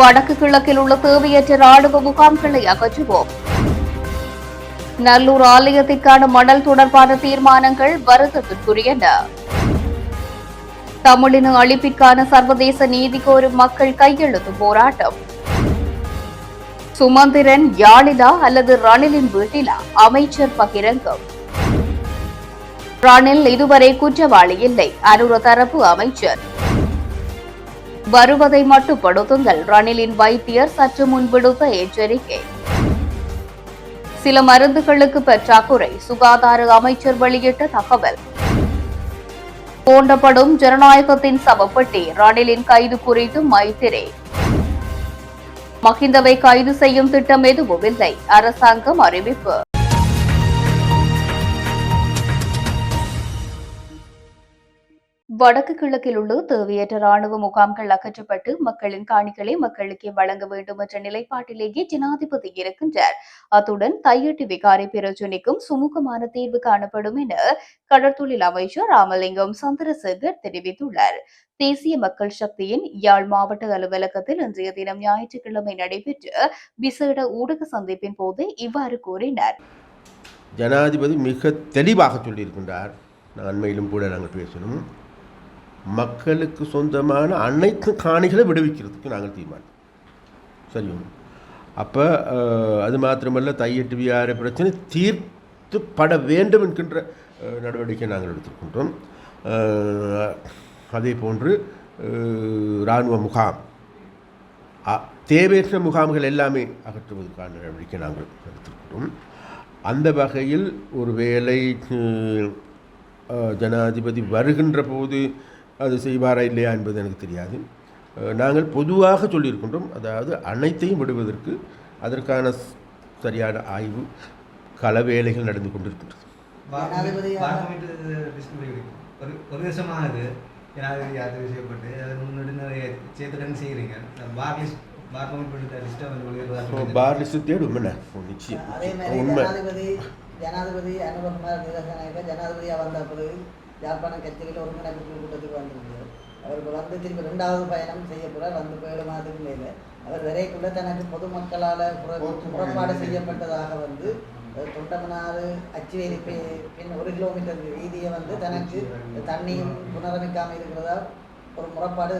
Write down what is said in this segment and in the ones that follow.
வடக்கு கிழக்கில் உள்ள தேவையற்ற ராணுவ முகாம்களை அகற்றுவோம். நல்லூர் ஆலயத்திற்கான மணல் தொடர்பான தீர்மானங்கள் வருத்தத்திற்குரியன. தமிழின அழிப்பிற்கான சர்வதேச நீதி கோரும் மக்கள் கையெழுத்து போராட்டம். சுமந்திரன் யாழிலா அல்லது ரணிலின் வீட்டிலா? அமைச்சர் பகிரங்கம். ரணில் இதுவரை குற்றவாளி இல்லை அனுர தரப்பு அமைச்சர். வருவதை மட்டுப்படுத்துங்கள். ரணிலின் வைத்தியர் சற்று முன்விடுத்த எச்சரிக்கை. சில மருந்துகளுக்கு பற்றாக்குறை. சுகாதார அமைச்சர் வெளியிட்ட தகவல். தோண்டப்படும் ஜனநாயகத்தின் சவப்பட்டி. ரணிலின் கைது குறித்து மைத்திரே. மஹிந்தவை கைது செய்யும் திட்டம் எதுவும் இல்லை. அரசாங்கம் அறிவிப்பு. வடக்கு கிழக்கில் உள்ள தேவையற்ற ராணுவ முகாம்கள் அகற்றப்பட்டு மக்களின் காணிகளை மக்களுக்கே வழங்க வேண்டும் என்ற நிலைப்பாட்டிலேயே ஜனாதிபதி இருக்கின்றார். அத்துடன் தையட்டி விகாரி பிரச்சினைக்கும் சுமூகமான தீர்வு காணப்படும் என கடற்தொழில் அமைச்சர் ராமலிங்கம் சந்திரசேகர் தெரிவித்துள்ளார். தேசிய மக்கள் சக்தியின் யாழ் மாவட்ட அலுவலகத்தில் இன்றைய தினம் ஞாயிற்றுக்கிழமை நடைபெற்ற விசேட ஊடக சந்திப்பின் போது இவ்வாறு கூறினார். ஜனாதிபதி மிக தெளிவாக சொல்லியிருக்கின்றார். நான் அண்மையிலும் கூட நாங்கள் பேசணும் மக்களுக்கு சொந்தமான அனைத்து காணிகளை விடுவிக்கிறதுக்கு நாங்கள் தீர்மானம். சரி அப்போ அது மாத்திரமல்ல தையட்டு வியாறு பிரச்சனை தீர்த்துப்பட வேண்டும் என்கின்ற நடவடிக்கை நாங்கள் எடுத்துக்கொண்டோம் அதே போன்று இராணுவ முகாம் தேவையற்ற முகாம்கள் எல்லாமே அகற்றுவதற்கான நடவடிக்கை நாங்கள் எடுத்துக்கிட்டோம் அந்த வகையில் ஒரு வேலை ஜனாதிபதி வருகின்ற போது அது செய்வாரா இல்லையா என்பது எனக்கு தெரியாது. நாங்கள் பொதுவாக சொல்லியிருக்கின்றோம் அதாவது அனைத்தையும் விடுவதற்கு அதற்கான சரியான ஆய்வு கள வேலைகள் நடந்து கொண்டிருக்கின்றது. ஒரு ஒரு வருஷமாகுது ஜனாதிபதி அது விஷயப்பட்டு அது முன்னாடி நிறைய சேர்த்துடன் செய்கிறீங்க பார் லிஸ்ட் பார் கமிட் பண்ணிட்டு லிஸ்ட்டை வந்து ஸோ வெளியிடுறதா பார் லிஸ்ட்டு தேடும் என்ன? நிச்சயம் அதே மாதிரி உண்மை. ஜனாதிபதி ஜனாதிபதி அனுபகுமார் நிரசனாயக்க ஜனாதிபதியா யாழ்ப்பாணம் கட்சியில் ஒருங்கிணைப்பு குழு கூட்டத்துக்கு வந்திருந்தார். அவர் வந்து திருப்பி ரெண்டாவது பயணம் செய்ய வந்து ஏழு மாதத்துக்கு மேலே. அவர் விரைக்குள்ள தனக்கு பொதுமக்களால் புறப்பாடு செய்யப்பட்டதாக வந்து தொண்டமனாறு அச்சுவேலி பின் ஒரு கிலோமீட்டர் வீதியை வந்து தனக்கு தண்ணியும் புனரமைக்காமல் இருக்கிறதா ஒரு முறைப்பாடு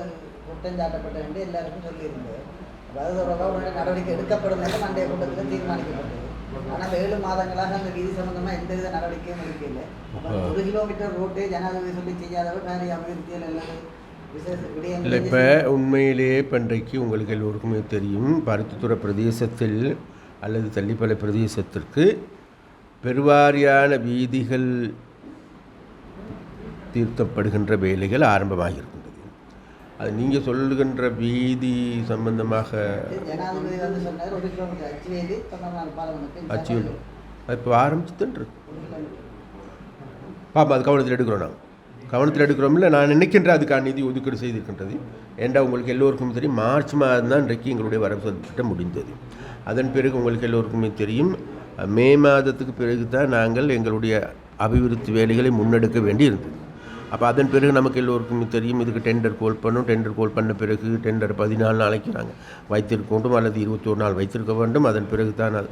குற்றஞ்சாட்டப்பட்டது என்று எல்லாருக்கும் சொல்லியிருந்தார். அப்ப அது தொடர்பாக நடவடிக்கை எடுக்கப்படும் என்று மண்டைய கூட்டத்தில் தீர்மானிக்கப்பட்டது. ஆனால் ஏழு மாதங்களாக அந்த வீதி சம்பந்தமா எந்த வித நடவடிக்கையும் எடுக்கல ஒரு கிலோமீட்டர் ரோட்டே ஜனாதிபதி சொல்லி செய்யாதவர் நிறைய அபிவிருத்தியில் அல்லது இல்லை இப்போ உண்மையிலேயே இப்போ இன்றைக்கு உங்களுக்கு எல்லோருக்குமே தெரியும் பருத்தித்துறை பிரதேசத்தில் அல்லது தள்ளிப்பளை பிரதேசத்திற்கு பெருவாரியான வீதிகள் தீர்த்தப்படுகின்ற வேலைகள் ஆரம்பமாக இருக்கின்றது அது நீங்கள் சொல்லுகின்ற வீதி சம்பந்தமாக அச்சுவேலி இப்போ ஆரம்பிச்சுதுன்றது பாப்பா அது கவனத்தில் எடுக்கிறோம் நாங்கள் கவனத்தில் எடுக்கிறோம்ல நான் நினைக்கின்ற அதுக்கான நிதி ஒதுக்கீடு செய்திருக்கின்றது. ஏண்டா உங்களுக்கு எல்லோருக்கும் தெரியும் மார்ச் மாதம் தான் இன்றைக்கு எங்களுடைய வரவு திட்டம் முடிந்தது. அதன் பிறகு உங்களுக்கு எல்லோருக்குமே தெரியும் மே மாதத்துக்கு பிறகு தான் நாங்கள் எங்களுடைய அபிவிருத்தி வேலைகளை முன்னெடுக்க வேண்டியிருந்தது. அப்போ அதன் பிறகு நமக்கு எல்லோருக்குமே தெரியும் இதுக்கு டெண்டர் கோல் பண்ணும். டெண்டர் கோல் பண்ண பிறகு டெண்டர் பதினாலு நாளைக்கு நாங்கள் வைத்திருக்கோண்டும் அல்லது இருபத்தோரு நாள் வைத்திருக்க வேண்டும். அதன் பிறகு தான் அது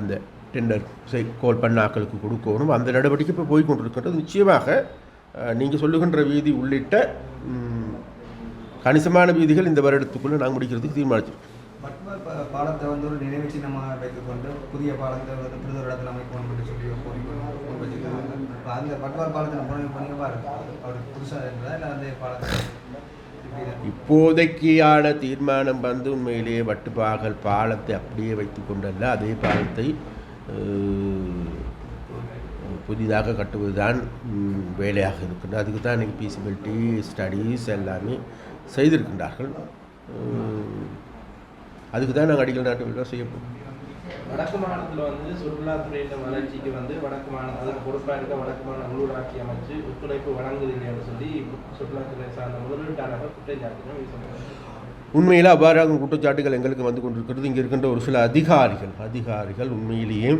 அந்த டெண்டர் செய் கோல் பண்ண ஆக்களுக்கு கொடுக்கணும் அந்த நடவடிக்கை இப்போ போய் கொண்டிருக்கின்றது நிச்சயமாக நீங்கள் சொல்லுகின்ற வீதி உள்ளிட்ட கணிசமான வீதிகள் இந்த வருடத்துக்குள்ளே நாங்கள் முடிக்கிறதுக்கு தீர்மானிச்சிருக்கோம். பாலத்தை வந்து ஒரு நினைவு சின்னமாக வைத்துக்கொண்டு புதிய பாலத்தை வந்து புது இடத்துல அமைக்கணும் என்று சொல்லி இப்போ அந்த பாலத்தை புதுசாக இருந்ததா இல்லை அந்த பாலத்தை இப்போதைக்கான தீர்மானம் வந்து உண்மையிலேயே வட்டுப்பாகல் பாலத்தை அப்படியே வைத்து கொண்டல்ல அதே பாலத்தை புதிதாக கட்டுவதுதான் வேலையாக இருக்கின்றது. அதுக்கு தான் இன்றைக்கி பீசிபிலிட்டி ஸ்டடீஸ் எல்லாமே செய்திருக்கின்றார்கள். அதுக்கு தான் நாங்கள் அடிக்கல் நாட்டு விழா செய்யப்போம் வடக்கு மாநிலத்தில் வந்து சுற்றுலாத்துறையின் வளர்ச்சிக்கு வந்து வடக்கு மாநிலம் அதுக்கு பொறுப்பாக இருக்க வடக்கு மாநில உள்ளூராட்சி அமைச்சு ஒத்துழைப்பு வழங்குது இல்லையான்னு சொல்லி சுற்றுலாத்துறை சார்ந்த முதலீட்டாளர்கள் குற்றச்சாட்டுகள் வீசுகிறாங்க உண்மையில் அவ்வாறான குற்றச்சாட்டுகள் எங்களுக்கு வந்து கொண்டிருக்கிறது. இங்கே இருக்கின்ற ஒரு சில அதிகாரிகள் அதிகாரிகள் உண்மையிலேயே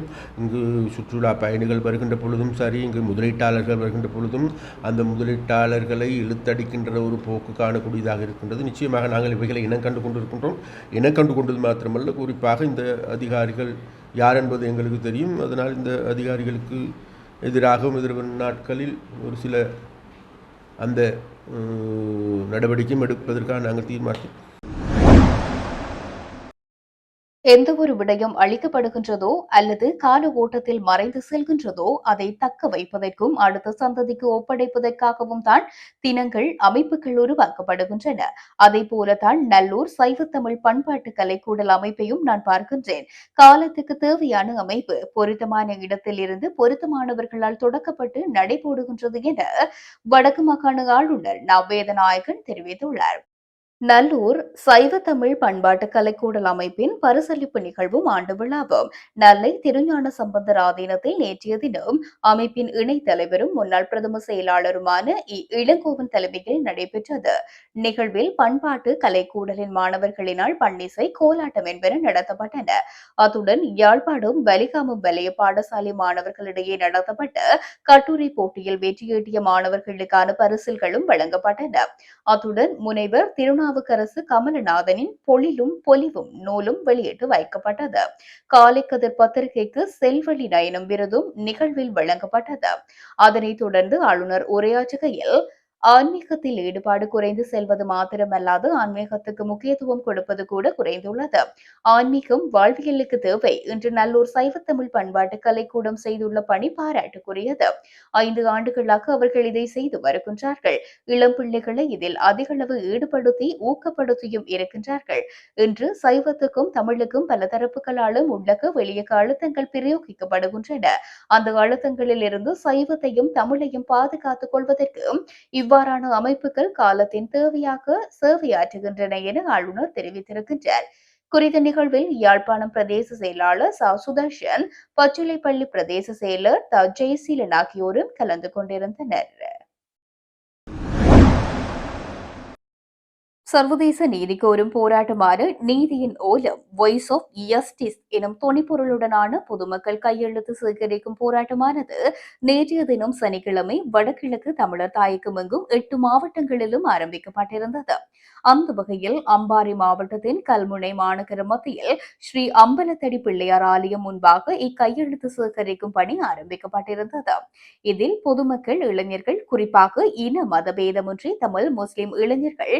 இங்கு சுற்றுலா பயணிகள் வருகின்ற பொழுதும் சரி இங்கு முதலீட்டாளர்கள் வருகின்ற பொழுதும் அந்த முதலீட்டாளர்களை இழுத்தடிக்கின்ற ஒரு போக்கு காணக்கூடியதாக இருக்கின்றது. நிச்சயமாக நாங்கள் இவைகளை இனம் கண்டு கொண்டிருக்கின்றோம். இனம் கண்டு கொண்டது மாத்திரமல்ல குறிப்பாக இந்த அதிகாரிகள் யார் என்பது எங்களுக்கு தெரியும். அதனால் இந்த அதிகாரிகளுக்கு எதிராகவும் எதிர்வரும் நாட்களில் ஒரு சில அந்த நடவடிக்கையும் எடுப்பதற்காக நாங்கள் தீர்மானித்தோம் எந்த ஒரு விடயம் அளிக்கப்படுகின்றதோ அல்லது கால ஓட்டத்தில் மறைந்து செல்கின்றதோ அதை தக்க வைப்பதற்கும் அடுத்த சந்ததிக்கு ஒப்படைப்பதற்காகவும் தான் தினங்கள் அமைப்புகள் உருவாக்கப்படுகின்றன. அதே போலதான் நல்லூர் சைவத்தமிழ் பண்பாட்டு கலைக்கூடல் அமைப்பையும் நான் பார்க்கின்றேன். காலத்துக்கு தேவையான அமைப்பு பொருத்தமான இடத்தில் இருந்து பொருத்தமானவர்களால் தொடக்கப்பட்டு நடைபோடுகின்றது என வடக்கு மாகாண ஆளுநர் நவ்வேதநாயகன் தெரிவித்துள்ளார். நல்லூர் சைவ தமிழ் பண்பாட்டு கலைக்கூடல் அமைப்பின் பரிசளிப்பு நிகழ்வும் ஆண்டு விழாவும் நெல்லை திருஞான சம்பந்தர் ஆதீனத்தில் நேற்றைய தினம் அமைப்பின் இணைத் தலைவரும் முன்னாள் பிரதம செயலாளருமான இ. இளங்கோவன் தலைமையில் நடைபெற்றது. நிகழ்வில் பண்பாட்டு கலைக்கூடலின் மாணவர்களினால் பன்னிசை கோலாட்டம் என்பன நடத்தப்பட்டன. அத்துடன் யாழ்ப்பாடும் வலிகாமம் வலய பாடசாலை மாணவர்களிடையே நடத்தப்பட்ட கட்டுரை போட்டியில் வெற்றியீட்டிய மாணவர்களுக்கான பரிசில்களும் வழங்கப்பட்டன. அத்துடன் முனைவர் திருநாவுக்கரசு கமலநாதனின் பொழிலும் பொலிவும் நூலும் வெளியிட்டு வைக்கப்பட்டது. காலைக்கதிர் பத்திரிகைக்கு செல்வழி நயனம் விருதும் நிகழ்வில் வழங்கப்பட்டது. அதனைத் தொடர்ந்து ஆளுநர் உரையாற்றுகையில் ஆன்மீகத்தில் ஈடுபாடு குறைந்து செல்வது மாத்திரமல்லாது ஆன்மீகத்துக்கு முக்கியத்துவம் கொடுப்பது கூட குறைந்துள்ளது. ஆன்மீகம் வாழ்வியலுக்கு தேவை. இன்று நல்லூர் சைவத்தமிழ் பண்பாட்டு கலைக்கூடம் செய்துள்ள பணி பாராட்டுக்குரியது. ஐந்து ஆண்டுகளாக அவர்கள் இதை செய்து வருகின்றார்கள். இளம் பிள்ளைகளை இதில் அதிகளவு ஈடுபடுத்தி ஊக்கப்படுத்தியும் இருக்கின்றார்கள். இன்று சைவத்துக்கும் தமிழுக்கும் பல தரப்புகளாலும் உள்ளக வெளியக அழுத்தங்கள் பிரயோகிக்கப்படுகின்றன. அந்த அழுத்தங்களில் இருந்து சைவத்தையும் தமிழையும் பாதுகாத்துக் கொள்வதற்கு இவ்வாறான அமைப்புகள் காலத்தின் தேவையாக சேவையாற்றுகின்றன என ஆளுநர் தெரிவித்திருக்கின்றார். குறித்த நிகழ்வில் யாழ்ப்பாணம் பிரதேச செயலாளர் ச. சுதர்ஷன் பச்சிலைப்பள்ளி பிரதேச செயலர் த. ஜெயசீலன் ஆகியோரும் கலந்து கொண்டிருந்தனர். சர்வதேச நீதி கோரும் போராட்டமான நீதியின் ஓலம் வாய்ஸ் ஆஃப் ஜஸ்டிஸ் எனும் துணைப்பொருளுடனான பொதுமக்கள் கையெழுத்து சேகரிக்கும் போராட்டமானது நேற்றைய தினம் சனிக்கிழமை வடகிழக்கு தமிழர் தாயகம் எங்கும் எட்டு மாவட்டங்களிலும் ஆரம்பிக்கப்பட்டிருந்தது. அந்த வகையில் அம்பாறை மாவட்டத்தின் கல்முனை மாநகர மத்தியில் ஸ்ரீ அம்பலத்தடி பிள்ளையார் ஆலயம் முன்பாக இக்கையெழுத்து சேகரிக்கும் பணி ஆரம்பிக்கப்பட்டிருந்தது. இதில் பொதுமக்கள் இளைஞர்கள் குறிப்பாக இன மதபேதமின்றி தமிழ் முஸ்லிம் இளைஞர்கள்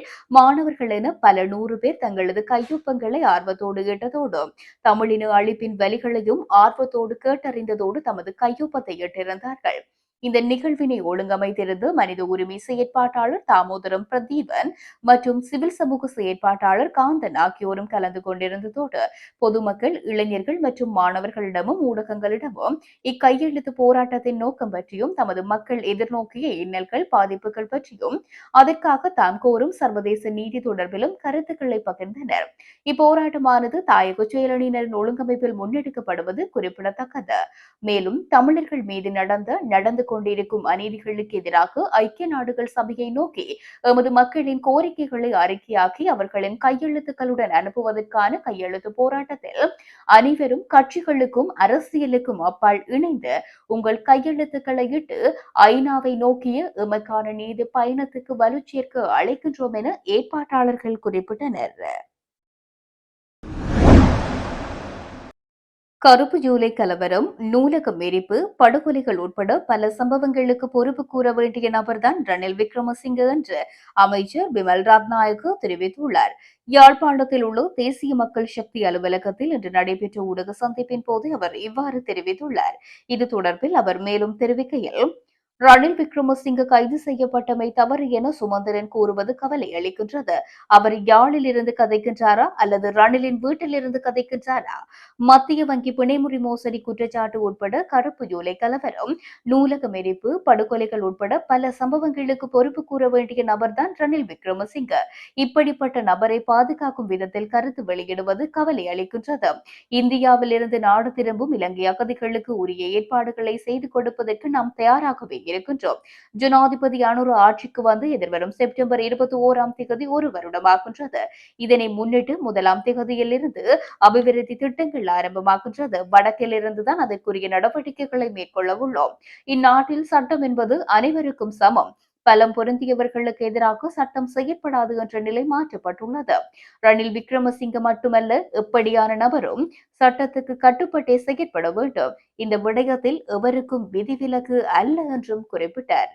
மாணவர்கள் என பல நூறு பேர் தங்களது கையொப்பங்களை ஆர்வத்தோடு இட்டதோடு தமிழின அழிப்பின் வலிகளையும் ஆர்வத்தோடு கேட்டறிந்ததோடு தமது கையொப்பத்தை இட்டிருந்தார்கள் இந்த நிகழ்வினை ஒழுங்கமைத்திருந்து மனித உரிமை செயற்பாட்டாளர் தாமோதரம் பிரதீபன் மற்றும் சிவில் சமூக செயற்பாட்டாளர் காந்தன் ஆகியோரும் கலந்து கொண்டிருந்ததோடு பொதுமக்கள் இளைஞர்கள் மற்றும் மாணவர்களிடமும் ஊடகங்களிடமும் இக்கையெழுத்து போராட்டத்தின் நோக்கம் பற்றியும் தமது மக்கள் எதிர்நோக்கிய இன்னல்கள் பாதிப்புகள் பற்றியும் அதற்காக தாம் கோரும் சர்வதேச நீதி தொடர்பிலும் கருத்துக்களை பகிர்ந்தனர். இப்போராட்டமானது தாயக செயலணியினரின் ஒழுங்கமைப்பில் முன்னெடுக்கப்படுவது குறிப்பிடத்தக்கது. மேலும் தமிழர்கள் மீது நடந்த நடந்து கொண்டிருக்கும் அநீதிகளுக்கு எதிராக ஐக்கிய நாடுகள் சபையை நோக்கி எமது மக்களின் கோரிக்கைகளை அறிக்கையாக்கி அவர்களின் கையெழுத்துக்களுடன் அனுப்புவதற்கான கையெழுத்து போராட்டத்தில் அனைவரும் கட்சிகளுக்கும் அரசியலுக்கும் அப்பால் இணைந்து உங்கள் கையெழுத்துக்களை இட்டு ஐநாவை நோக்கிய எமக்கான நீதி பயணத்துக்கு வலுச்சேர்க்க அழைக்கின்றோம் என ஏற்பாட்டாளர்கள் குறிப்பிட்டனர். கருப்பு ஜூலை கலவரம் நூலகம் எரிப்பு படுகொலைகள் உட்பட பல சம்பவங்களுக்கு பொறுப்பு கூற வேண்டிய நபர்தான் ரணில் விக்ரமசிங்க என்று அமைச்சர் பிமல் ரத்நாயக்கு தெரிவித்துள்ளார். யாழ்ப்பாணத்தில் உள்ள தேசிய மக்கள் சக்தி அலுவலகத்தில் இன்று நடைபெற்ற ஊடக சந்திப்பின் போது அவர் இவ்வாறு தெரிவித்துள்ளார். இது தொடர்பில் அவர் மேலும் தெரிவிக்கையில் ரணில் விக்ரமசிங்க கைது செய்யப்பட்டமை தவறு என சுமந்திரன் கூறுவது கவலை அளிக்கின்றது. அவர் யாழில் இருந்து கதைக்கின்றாரா? அல்லது ரணிலின் வீட்டில் இருந்து கதைக்கின்றாரா? மத்திய வங்கி பிணைமுறை மோசடி குற்றச்சாட்டு உட்பட கருப்பு ஜூலை கலவரம் நூலகம் எரிப்பு படுகொலைகள் உட்பட பல சம்பவங்களுக்கு பொறுப்பு கூற வேண்டிய நபர்தான் ரணில் விக்ரமசிங்க. இப்படிப்பட்ட நபரை பாதுகாக்கும் விதத்தில் கருத்து வெளியிடுவது கவலை அளிக்கின்றது. இந்தியாவில் இருந்து நாடு திரும்பும் இலங்கை அகதிகளுக்கு உரிய ஏற்பாடுகளை செய்து கொடுப்பதற்கு நாம் தயாராகவே இருக்கின்றோம். ஜனாதிபதி அனுர ஆட்சிக்கு வந்து எதிர்வரும் செப்டம்பர் இருபத்தி ஓராம் தேதி ஒரு வருடமாகின்றது. இதனை முன்னிட்டு முதலாம் தேதியிலிருந்து அபிவிருத்தி திட்டங்கள் ஆரம்பமாகின்றது. வடக்கிலிருந்துதான் அதற்குரிய நடவடிக்கைகளை மேற்கொள்ள உள்ளோம். இந்நாட்டில் சட்டம் என்பது அனைவருக்கும் சமம். பலம் பொருந்தியவர்களுக்கு எதிராக சட்டம் செயற்படாது என்ற நிலை மாற்றப்பட்டுள்ளது. ரணில் விக்ரமசிங்க மட்டுமல்ல எப்படியான நபரும் சட்டத்துக்கு கட்டுப்பட்டே செயற்பட வேண்டும். இந்த விடயத்தில் எவருக்கும் விதிவிலக்கு அல்ல என்றும் குறிப்பிட்டார்.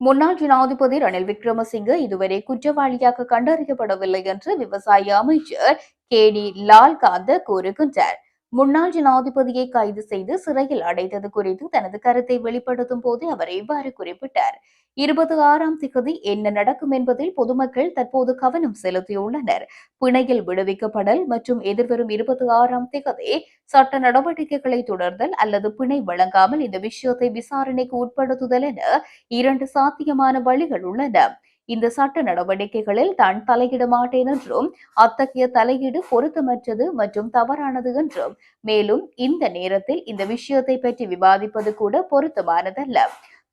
முன்னாள் ஜனாதிபதி ரணில் விக்ரமசிங்க இதுவரை குற்றவாளியாக கண்டறியப்படவில்லை என்று விவசாய அமைச்சர் கே டி லால்காந்த கூறுகின்றார். முன்னாள் ஜனாதிபதியை கைது செய்து சிறையில் அடைத்தது குறித்து தனது கருத்தை வெளிப்படுத்தும் போது அவர் இவ்வாறு குறிப்பிட்டார். இருபத்தி ஆறாம் திகதி என்ன நடக்கும் என்பதில் பொதுமக்கள் தற்போது கவனம் செலுத்தியுள்ளனர். பிணையில் விடுவிக்கப்படல் மற்றும் எதிர்வரும் இருபத்தி ஆறாம் திகதி சட்ட நடவடிக்கைகளை தொடர்தல் அல்லது பிணை வழங்காமல் இந்த விஷயத்தை விசாரணைக்கு உட்படுத்துதல் என இரண்டு சாத்தியமான வழிகள் உள்ளன. இந்த சட்ட நடவடிக்கைகளில் தான் தலையிட மாட்டேன் என்றும் அத்தகைய தலையீடு பொருத்தமற்றது மற்றும் தவறானது என்றும். மேலும் இந்த நேரத்தில் இந்த விஷயத்தை பற்றி விவாதிப்பது கூட பொருத்தமானதல்ல.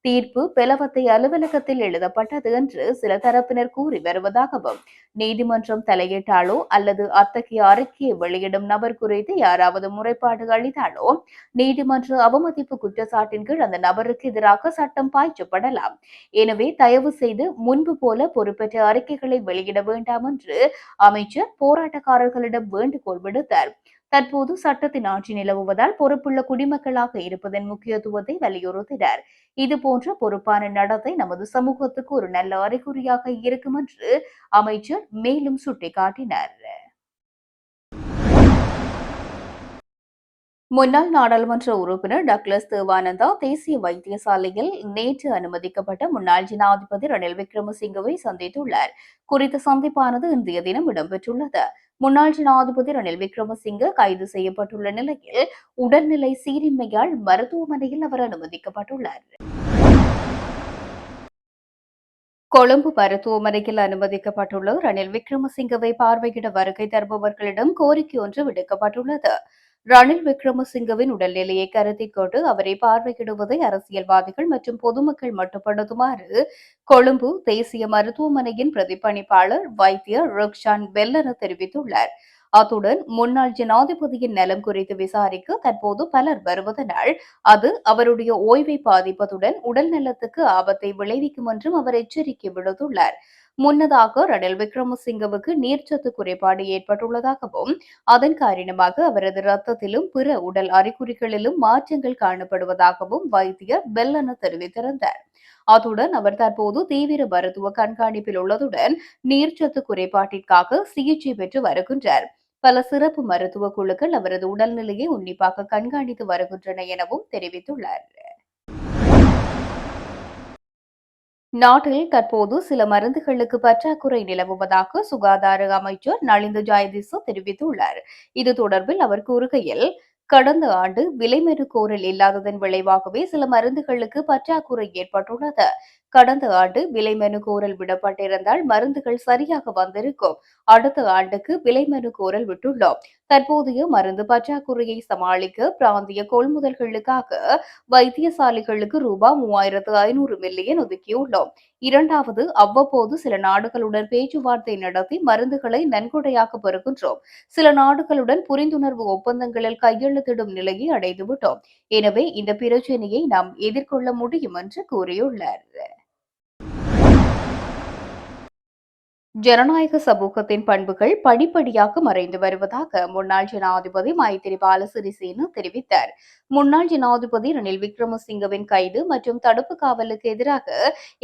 தீர்ப்பு பெலவத்தை அலுவலகத்தில் எழுதப்பட்டது என்று சில தரப்பினர் கூறி வருவதாகவும் நீதிமன்றம் தலையிட்டாலோ அல்லது அத்தகைய அறிக்கையை வெளியிடும் நபர் குறித்து யாராவது முறைப்பாடு அளித்தாலோ நீதிமன்ற அவமதிப்பு குற்றச்சாட்டின் கீழ் அந்த நபருக்கு எதிராக சட்டம் பாய்ச்சப்படலாம். எனவே தயவு செய்து முன்பு போல பொறுப்பற்ற அறிக்கைகளை வெளியிட வேண்டாம் என்று அமைச்சர் போராட்டக்காரர்களிடம் வேண்டுகோள் விடுத்தார். தற்போது சட்டத்தின் ஆட்சி நிலவுவதால் பொறுப்புள்ள குடிமக்களாக இருப்பதன் முக்கியத்துவத்தை வலியுறுத்தினார். இது போன்ற பொறுப்பான நடத்தை நமது சமூகத்துக்கு ஒரு நல்ல அறிகுறியாக இருக்கும் என்று அமைச்சர் மேலும் சுட்டிக்காட்டினார். முன்னாள் நாடாளுமன்ற உறுப்பினர் டக்ளஸ் தேவானந்தா தேசிய வைத்தியசாலையில் நேற்று அனுமதிக்கப்பட்ட முன்னாள் ஜனாதிபதி ரணில் விக்ரமசிங்கவை சந்தித்துள்ளார். குறித்த சந்திப்பானது இன்றைய தினம் இடம்பெற்றுள்ளது. முன்னாள் ஜனாதிபதி ரணில் விக்ரமசிங்க கைது செய்யப்பட்டுள்ள நிலையில் உடல்நிலை சீரின்மையால் மருத்துவமனையில் அவர் அனுமதிக்கப்பட்டுள்ளார். கொழும்பு மருத்துவமனையில் அனுமதிக்கப்பட்டுள்ள ரணில் விக்ரமசிங்கவை பார்வையிட வருகை தருபவர்களிடம் கோரிக்கை ஒன்று விடுக்கப்பட்டுள்ளது. ரணில் விக்ரமசிங்கவின் உடல்நிலையை கருத்தில் கொண்டு அவரை பார்வையிடுவதை அரசியல்வாதிகள் மற்றும் பொதுமக்கள் மட்டுப்படுத்துமாறு கொழும்பு தேசிய மருத்துவமனையின் பிரதிப்பணிப்பாளர் வைத்தியர் ருக்ஷான் பெல்லன தெரிவித்துள்ளார். அத்துடன் முன்னாள் ஜனாதிபதியின் நலம் குறித்து விசாரிக்க தற்போது பலர் வருவதனால் அது அவருடைய ஓய்வை பாதிப்பதுடன் உடல் நலத்துக்கு ஆபத்தை விளைவிக்கும் என்றும் அவர் எச்சரிக்கை விடுத்துள்ளார். முன்னதாக ரணில் விக்ரமசிங்கவுக்கு நீர்ச்சத்து குறைபாடு ஏற்பட்டுள்ளதாகவும் அதன் காரணமாக அவரது ரத்தத்திலும் பிற உடல் அறிகுறிகளிலும் மாற்றங்கள் காணப்படுவதாகவும் வைத்தியர் பெல்லன தெரிவித்திருந்தார். அத்துடன் அவர் தற்போது தீவிர மருத்துவ கண்காணிப்பில் உள்ளதுடன் நீர்ச்சத்து குறைபாட்டிற்காக சிகிச்சை பெற்று வருகின்றார். பல சிறப்பு மருத்துவ குழுக்கள் அவரது உடல்நிலையை உன்னிப்பாக கண்காணித்து வருகின்றன எனவும் தெரிவித்துள்ளார். நாட்டில் தற்போது சில மருந்துகளுக்கு பற்றாக்குறை நிலவுவதாக சுகாதார அமைச்சர் நளிந்து ஜாயதிசு தெரிவித்துள்ளார். இது தொடர்பில் அவர் கூறுகையில் கடந்த ஆண்டு விலைமறு இல்லாததன் விளைவாகவே சில மருந்துகளுக்கு பற்றாக்குறை ஏற்பட்டுள்ளது. கடந்த ஆண்டு விலை மனு விடப்பட்டிருந்தால் மருந்துகள் சரியாக வந்திருக்கும். அடுத்த ஆண்டுக்கு விலை கோரல் விட்டுள்ளோம். தற்போதைய மருந்து பற்றாக்குறையை சமாளிக்க பிராந்திய கொள்முதல்களுக்காக வைத்தியசாலைகளுக்கு ரூபாய் மூவாயிரத்து ஐநூறு மில்லியன் ஒதுக்கியுள்ளோம். இரண்டாவது அவ்வப்போது சில நாடுகளுடன் பேச்சுவார்த்தை நடத்தி மருந்துகளை நன்கொடையாக பெறுகின்றோம். சில நாடுகளுடன் புரிந்துணர்வு ஒப்பந்தங்களில் கையெழுத்திடும் நிலையை அடைந்துவிட்டோம். எனவே இந்த பிரச்சினையை நாம் எதிர்கொள்ள முடியும் என்று கூறியுள்ளார். ஜனநாயக சமூகத்தின் பண்புகள் படிப்படியாக மறைந்து வருவதாக முன்னாள் ஜனாதிபதி மைத்திரிபால சிறிசேன தெரிவித்தார். முன்னாள் ஜனாதிபதி ரணில் விக்ரமசிங்கவின் கைது மற்றும் தடுப்பு காவலுக்கு எதிராக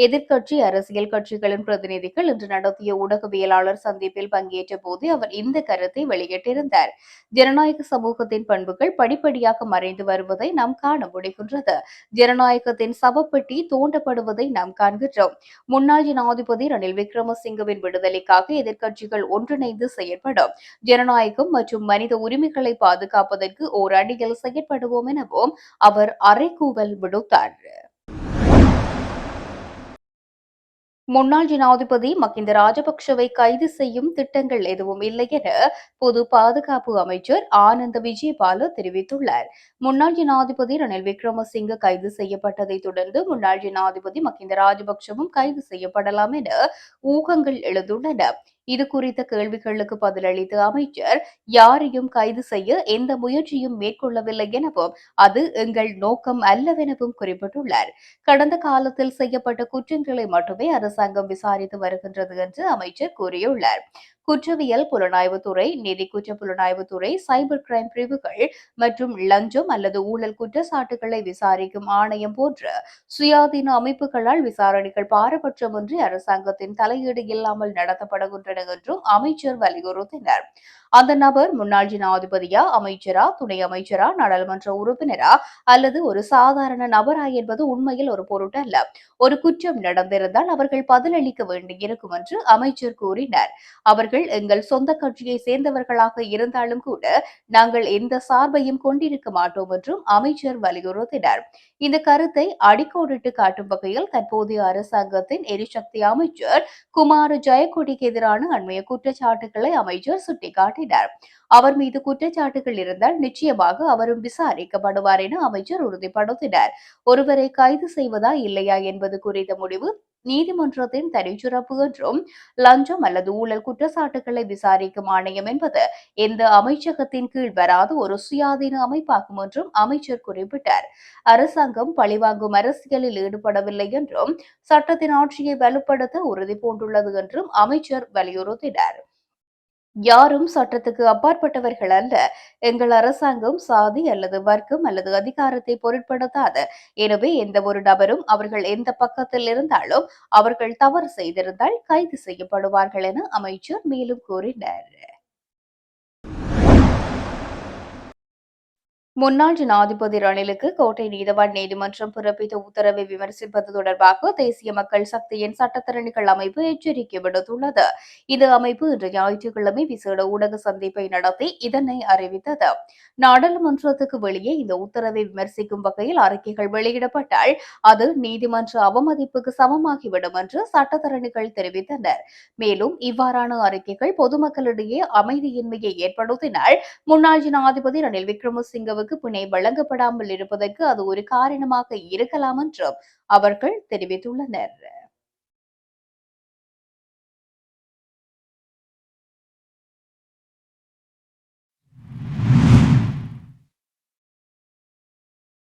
எதிர்க்கட்சி அரசியல் கட்சிகளின் பிரதிநிதிகள் இன்று நடத்திய ஊடகவியலாளர் சந்திப்பில் பங்கேற்ற போது அவர் இந்த கருத்தை வெளியிட்டிருந்தார். ஜனநாயக சமூகத்தின் பண்புகள் படிப்படியாக மறைந்து வருவதை நாம் காண முடிகின்றது. ஜனநாயகத்தின் சவப்பெட்டி தோண்டப்படுவதை நாம் காண்கின்றோம். முன்னாள் ஜனாதிபதி ரணில் விக்ரமசிங்கவின் விடுதலைக்காக எதிர்க்கட்சிகள் ஒன்றிணைந்து செயற்படும். ஜனநாயகம் மற்றும் மனித உரிமைகளை பாதுகாப்பதற்கு ஓர் அடியில் செயற்படுவோம் எனவும் அவர் அறைகூவல் விடுத்தார். முன்னாள் ஜனாதிபதி மகிந்த ராஜபக்ஷவை கைது செய்யும் திட்டங்கள் எதுவும் இல்லை என பொது பாதுகாப்பு அமைச்சர் ஆனந்த விஜயபால தெரிவித்துள்ளார். முன்னாள் ஜனாதிபதி ரணில் விக்ரமசிங்க கைது செய்யப்பட்டதை தொடர்ந்து முன்னாள் ஜனாதிபதி மகிந்த ராஜபக்ஷவும் கைது செய்யப்படலாம் என ஊகங்கள் எழுந்துள்ளன. இது குறித்த கேள்விகளுக்கு பதிலளித்த அமைச்சர் யாரையும் கைது செய்ய எந்த முயற்சியும் மேற்கொள்ளவில்லை எனவும் அது எங்கள் நோக்கம் அல்லவெனவும் குறிப்பிட்டுள்ளார். கடந்த காலத்தில் செய்யப்பட்ட குற்றங்களை மட்டுமே அரசாங்கம் விசாரித்து வருகின்றது என்று அமைச்சர் கூறியுள்ளார். குற்றவியல் புலனாய்வுத்துறை நிதி குற்ற புலனாய்வுத்துறை சைபர் கிரைம் பிரிவுகள் மற்றும் லஞ்சம் அல்லது ஊழல் குற்றச்சாட்டுகளை விசாரிக்கும் ஆணையம் போன்ற சுயாதீன அமைப்புகளால் விசாரணைகள் பாரபட்சமின்றி அரசாங்கத்தின் தலையீடு இல்லாமல் நடத்தப்படுகின்றன என்றும் அமைச்சர் வலியுறுத்தினர். அந்த நபர் முன்னாள் ஜனாதிபதியா அமைச்சரா துணை அமைச்சரா நாடாளுமன்ற உறுப்பினரா அல்லது ஒரு சாதாரண நபரா என்பது உண்மையில் ஒரு பொருட்டல்ல ஒரு குற்றம் நடந்திருந்தால் அவர்கள் பதிலளிக்க வேண்டியிருக்கும் என்று அமைச்சர் கூறினார். அவர்கள் எங்கள் சொந்த கட்சியை சேர்ந்தவர்களாக இருந்தாலும் கூட நாங்கள் எந்த சார்பையும் கொண்டிருக்க மாட்டோம் என்றும் அமைச்சர் வலியுறுத்தினார். இந்த கருத்தை அடிக்கோடிட்டு காட்டும் வகையில் தற்போதைய அரசாங்கத்தின் எரிசக்தி அமைச்சர் குமார் ஜெயக்கொடிக்கு எதிரான அண்மைய குற்றச்சாட்டுகளை அமைச்சர் சுட்டிக்காட்டினார் அவர் மீது குற்றச்சாட்டுகள் இருந்தால் நிச்சயமாக அவரும் விசாரிக்கப்படுவார் என அமைச்சர் உறுதிப்படுத்தினார். ஒருவரை கைது செய்வதா இல்லையா என்பது குறித்த முடிவு நீதிமன்றத்தின் தனிச்சிறப்பு என்றும் லஞ்சம் அல்லது ஊழல் குற்றச்சாட்டுகளை விசாரிக்கும் ஆணையம் என்பது எந்த அமைச்சகத்தின் கீழ் வராத ஒரு சுயாதீன அமைப்பாகும் என்றும் அமைச்சர் குறிப்பிட்டார். அரசாங்கம் பழிவாங்கும் அரசியலில் ஈடுபடவில்லை என்றும் சட்டத்தின் ஆட்சியை வலுப்படுத்த உறுதி பூண்டுள்ளது என்றும் அமைச்சர் வலியுறுத்தினார். யாரும் சட்டத்துக்கு அப்பாற்பட்டவர்கள் அல்ல. எங்கள் அரசாங்கம் சாதி அல்லது வர்க்கம் அல்லது அதிகாரத்தை பொருட்படுத்தாத. எனவே எந்த ஒரு நபரும் அவர்கள் எந்த பக்கத்தில் இருந்தாலும் அவர்கள் தவறு செய்திருந்தால் கைது செய்யப்படுவார்கள் என அமைச்சர் மேலும் கூறினார். முன்னாள் ஜனாதிபதி ரணிலுக்கு கோட்டை நீதவான் நீதிமன்றம் பிறப்பித்த உத்தரவை விமர்சிப்பது தொடர்பாக தேசிய மக்கள் சக்தியின் சட்டத்திறனிகள் அமைப்பு எச்சரிக்கை விடுத்துள்ளது. இந்த அமைப்பு இன்று ஞாயிற்றுக்கிழமை விசேட ஊடக சந்திப்பை நடத்தி இதனை அறிவித்தது. நாடாளுமன்றத்துக்கு வெளியே இந்த உத்தரவை விமர்சிக்கும் வகையில் அறிக்கைகள் வெளியிடப்பட்டால் அது நீதிமன்ற அவமதிப்புக்கு சமமாகிவிடும் என்று சட்டத்தரணிகள் தெரிவித்தனர். மேலும் இவ்வாறான அறிக்கைகள் பொதுமக்களிடையே அமைதியின்மையை ஏற்படுத்தினால் முன்னாள் ஜனாதிபதி ரணில் விக்ரமசிங்கவுக்கு பிணை வழங்கப்படாமல் இருப்பதற்கு அது ஒரு காரணமாக இருக்கலாம் என்றும் அவர்கள் தெரிவித்துள்ளனர்.